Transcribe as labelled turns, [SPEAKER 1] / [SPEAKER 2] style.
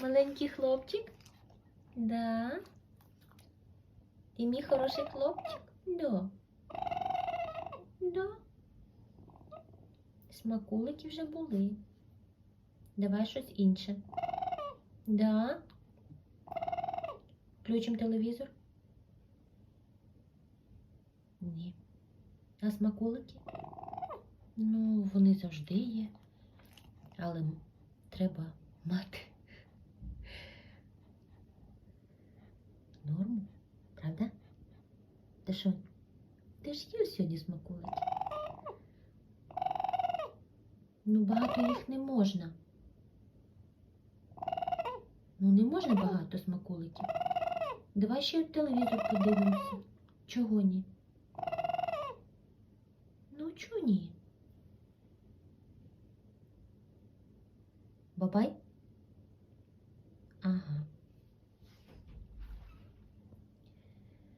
[SPEAKER 1] Маленький хлопчик? Да. І мій хороший хлопчик? Да. Да. Смаколики вже були. Давай щось інше. Да. Включимо телевізор? Ні. А смаколики? Ну, вони завжди є. Але треба мати норму, правда? Що? Ти ж їв сьогодні смаколики? Ну, багато їх не можна. Ну, не можна багато смаколиків. Давай ще телевізор подивимося. Чого ні? Ну, чого ні? Бабай? Ага.